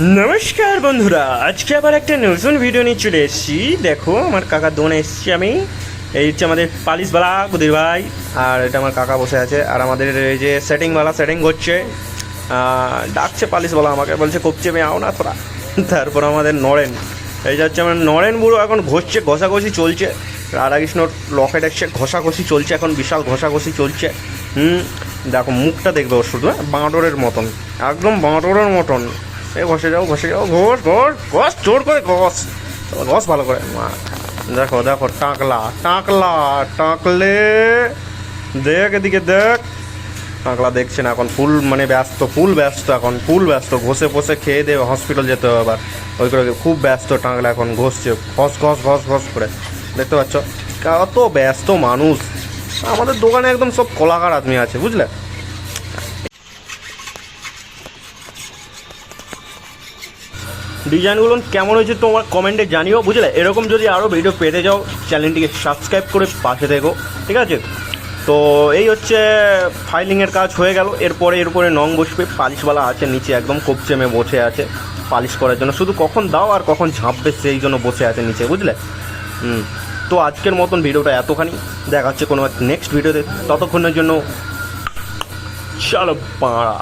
নমস্কার বন্ধুরা, আজকে আবার একটা নতুন ভিডিও নিয়ে চলে এসেছি। দেখো, আমার কাকা দোকানে এসেছি আমি। এই হচ্ছে আমাদের পালিশবালা, কুদির ভাই, আর এটা আমার কাকা বসে আছে। আর আমাদের এই যে সেটিংওয়ালা সেটিং করছে ডাকছে পালিশওয়ালা আমাকে, বলছে, কপচে মেয়ে আও না তোরা। তারপর আমাদের নরেন, এই যে হচ্ছে আমার নরেন বুড়ো এখন ঘষছে, ঘষাঘষি চলছে। রাধাকৃষ্ণর লকেট এসছে, ঘষাঘষি চলছে এখন, বিশাল ঘষাঘষি চলছে। হুম, দেখো মুখটা দেখবে ওর শুধু হ্যাঁ? বাঁদরের মতন, একদম বাঁদরের মতন। এ ঘষে যাও ঘষে যাও। ঘষ ঘষ ঘষ, জোর করে ঘষ। ঘষ ভালো করে। মা, দেখো দেখো, টাকলা টাকলা, টাকলে। দেখ এদিকে, দেখ। টাকলা দেখছে না, এখন ফুল মানে ব্যস্ত, ফুল ব্যস্ত এখন, ফুল ব্যস্ত। ঘষে ফসে খেয়ে দেবে হসপিটাল যেতে হবে আবার। ওই করে খুব ব্যস্ত টাকলা এখন ঘষছে। ঘষ ঘষ ঘষ ঘষ করে। দেখতে পাচ্ছ? কত ব্যস্ত মানুষ। আমাদের দোকানে একদম সব কলাকার আদমি আছে, বুঝলে? ডিজাইনগুলো কেমন হয়েছে তোমার কমেন্টে জানিও, বুঝলে? এরকম যদি আরও ভিডিও পেতে যাও চ্যানেলটিকে সাবস্ক্রাইব করে পাশে দেখো ঠিক আছে? তো এই হচ্ছে ফাইলিংয়ের কাজ হয়ে গেল। এরপরে এরপরে নং বসবে, পালিশওয়ালা আছে নিচে একদম কোপচেমে বসে আছে পালিশ করার জন্য। শুধু কখন দাও আর কখন ঝাঁপবে, সেই জন্য বসে আছে নিচে, বুঝলে? হুম, তো আজকের মতন ভিডিওটা এতখানি। দেখা হচ্ছে কোনো নেক্সট ভিডিওতে ততক্ষণের জন্য চলো পাড়া।